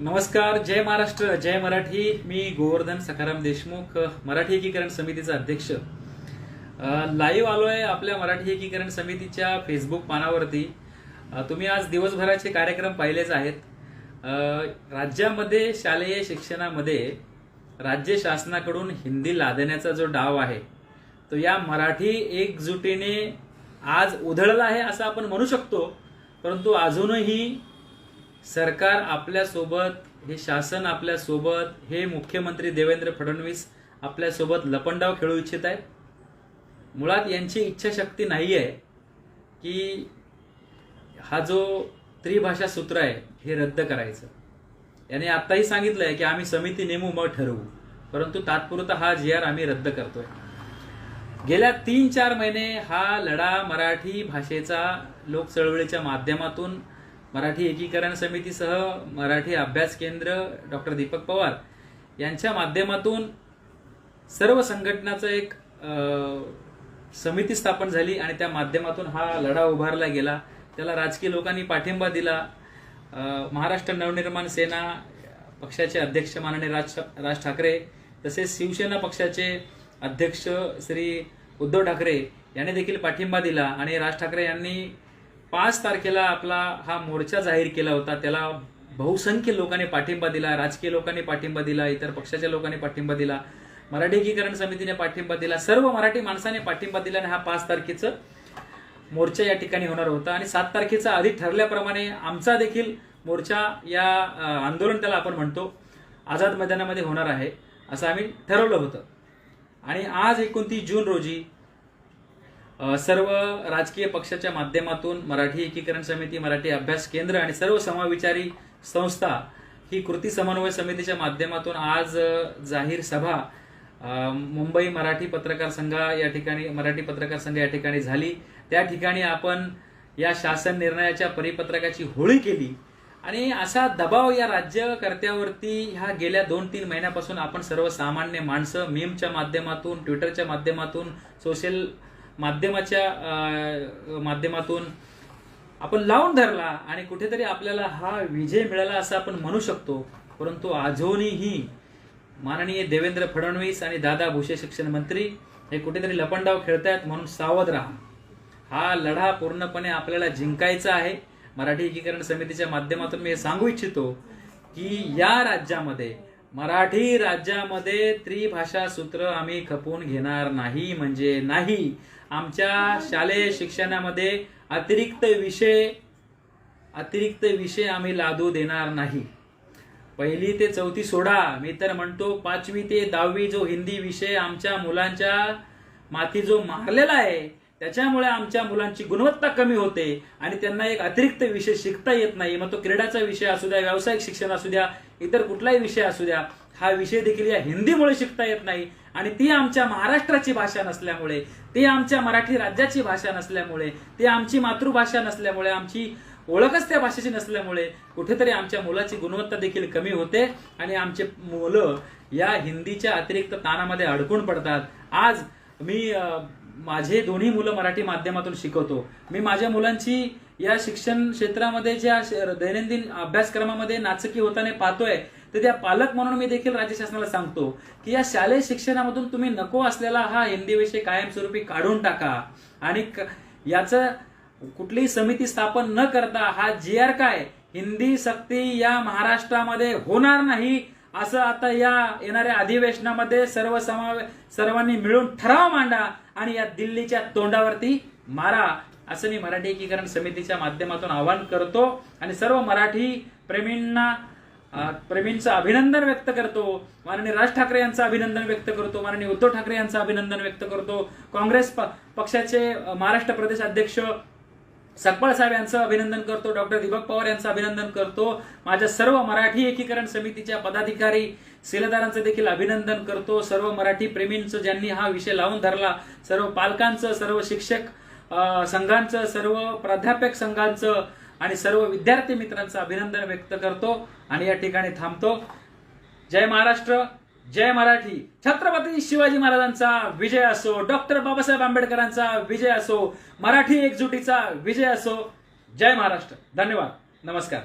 नमस्कार जय महाराष्ट्र जय मराठी. मी गोवर्धन सखाराम देशमुख मराठी एकीकरण समितीचा अध्यक्ष. लाईव्ह आलोय आपल्या मराठी एकीकरण समितीच्या फेसबुक पानावरती. तुम्ही आज दिवसभराचे कार्यक्रम पाहिलेच आहेत. राज्यामध्ये शालेय शिक्षणामध्ये राज्य शासनाकडून हिंदी लादण्याचा जो डाव आहे तो या मराठी एकजुटीने आज उधळला आहे असं आपण म्हणू शकतो. परंतु अजूनही सरकार आपल्यासोबत हे शासन आपल्यासोबत हे मुख्यमंत्री देवेंद्र फडणवीस आपल्यासोबत लपंडाव खेळू इच्छित आहेत. मुळात यांची इच्छाशक्ती नाही आहे की हा जो त्रिभाषा सूत्र आहे हे रद्द करायचं. याने आत्ताही सांगितलंय की आम्ही समिती नेमू मग ठरवू. परंतु तात्पुरता हा जी आर आम्ही रद्द करतोय. गेल्या तीन चार महिने हा लढा मराठी भाषेचा लोक चळवळीच्या माध्यमातून मराठी एकीकरण समितीसह मराठी अभ्यास केंद्र डॉक्टर दीपक पवार यांच्या माध्यमातून सर्व संघटनाचं एक समिती स्थापन झाली आणि त्या माध्यमातून हा लढा उभारला गेला. त्याला राजकीय लोकांनी पाठिंबा दिला. महाराष्ट्र नवनिर्माण सेना पक्षाचे अध्यक्ष माननीय राज राज ठाकरे तसेच शिवसेना पक्षाचे अध्यक्ष श्री उद्धव ठाकरे यांनी देखील पाठिंबा दिला आणि राज ठाकरे यांनी पाच तारखेला आपला हा मोर्चा जाहीर केला होता. त्याला बहुसंख्य लोकांनी पाठिंबा दिला राजकीय लोकांनी पाठिंबा दिला इतर पक्षाच्या लोकांनी पाठिंबा दिला मराठी एकीकरण समितीने पाठिंबा दिला सर्व मराठी माणसाने पाठिंबा दिला आणि हा पाच तारखेचं मोर्चा या ठिकाणी होणार होता. आणि सात तारखेचा आधी ठरल्याप्रमाणे आमचा देखील मोर्चा या आंदोलन त्याला आपण म्हणतो आझाद मैदानामध्ये होणार आहे असं आम्ही ठरवलं होतं. आणि आज एकोणतीस जून रोजी सर्व राजकीय पक्षाच्या माध्यमातून मराठी एकीकरण समिती मराठी अभ्यास केंद्र आणि सर्व समाविचारी संस्था ही कृती समन्वय समितीच्या माध्यमातून आज जाहीर सभा मुंबई मराठी पत्रकार संघ या ठिकाणी मराठी पत्रकार संघ या ठिकाणी झाली. त्या ठिकाणी आपण या शासन निर्णयाच्या परिपत्रकाची होळी केली. आणि असा दबाव या राज्यकर्त्यावरती ह्या गेल्या दोन तीन महिन्यापासून आपण सर्वसामान्य माणसं मीमच्या माध्यमातून ट्विटरच्या माध्यमातून सोशल माध्यमाच्या माध्यमातून आपण लावून धरला आणि कुठेतरी आपल्याला हा विजय मिळाला असं आपण म्हणू शकतो. परंतु अजूनही माननीय देवेंद्र फडणवीस आणि दादा भुसे शिक्षण मंत्री हे कुठेतरी लपंडाव खेळतायत म्हणून सावध राहा. हा लढा पूर्णपणे आपल्याला जिंकायचा आहे. मराठी एकीकरण समितीच्या माध्यमातून मी हे सांगू इच्छितो की या राज्यामध्ये मराठी राज्यामध्ये त्रिभाषा सूत्र आम्ही खपवून घेणार नाही म्हणजे नाही. आमच्या शालेय शिक्षणामध्ये अतिरिक्त विषय अतिरिक्त विषय आम्ही लादू देणार नाही. पहिली ते चौथी सोडा. मी तर म्हणतो पाचवी ते दहावी जो हिंदी विषय आमच्या मुलांच्या माती जो मारलेला आहे त्याच्यामुळे आमच्या मुलांची गुणवत्ता कमी होते आणि त्यांना एक अतिरिक्त विषय शिकता येत नाही. मग तो क्रीडाचा विषय असू द्या व्यावसायिक शिक्षण असू द्या इतर कुठलाही विषय असू द्या हा विषय देखील या हिंदीमुळे शिकता येत नाही. आणि ती आमच्या महाराष्ट्राची भाषा नसल्यामुळे ती आमच्या मराठी राज्याची भाषा नसल्यामुळे ती आमची मातृभाषा नसल्यामुळे आमची ओळखच त्या भाषेची नसल्यामुळे कुठेतरी आमच्या मुलाची गुणवत्ता देखील कमी होते आणि आमचे मुलं या हिंदीच्या अतिरिक्त ताणामध्ये अडकून पडतात. आज मी माझे दोन्ही मुलं मराठी माध्यमातून शिकवतो. मी माझ्या मुलांची या शिक्षण क्षेत्रामध्ये ज्या श- दैनंदिन अभ्यासक्रमामध्ये नाचकी होताना पाहतोय तर त्या पालक म्हणून मी देखील राज्य शासनाला सांगतो की या शालेय शिक्षणामधून तुम्ही नको असलेला हा हिंदी विषय कायमस्वरूपी काढून टाका. आणि याचं कुठलीही समिती स्थापन न करता हा जी आर काय हिंदी सक्ती या महाराष्ट्रामध्ये होणार नाही असं आता या येणाऱ्या अधिवेशनामध्ये सर्व समावे सर्वांनी मिळून ठराव मांडा आणि या दिल्लीच्या तोंडावरती मारा असं मी मराठी एकीकरण समितीच्या माध्यमातून आवाहन करतो. आणि सर्व मराठी प्रेमींना प्रेमींचं अभिनंदन व्यक्त करतो. माननीय राज ठाकरे यांचं अभिनंदन व्यक्त करतो. माननीय उद्धव ठाकरे यांचं अभिनंदन व्यक्त करतो. काँग्रेस प- पक्षाचे महाराष्ट्र प्रदेश अध्यक्ष सकपाळ साहेब यांचं अभिनंदन करतो. डॉक्टर दीपक पवार यांचं अभिनंदन करतो. माझ्या सर्व मराठी एकीकरण समितीच्या पदाधिकारी शिलेदारांचं देखील अभिनंदन करतो. सर्व मराठी प्रेमींचं ज्यांनी हा विषय लावून धरला सर्व पालकांचं सर्व शिक्षक संघांचं सर्व प्राध्यापक संघांचं आणि सर्व विद्यार्थी मित्रांचं अभिनंदन व्यक्त करतो. आणि या ठिकाणी थांबतो. जय महाराष्ट्र. जय मराठी. छत्रपती शिवाजी महाराजांचा विजय असो डॉक्टर बाबासाहेब आंबेडकरांचा विजय असो मराठी एकजुटीचा विजय असो. जय महाराष्ट्र. धन्यवाद. नमस्कार.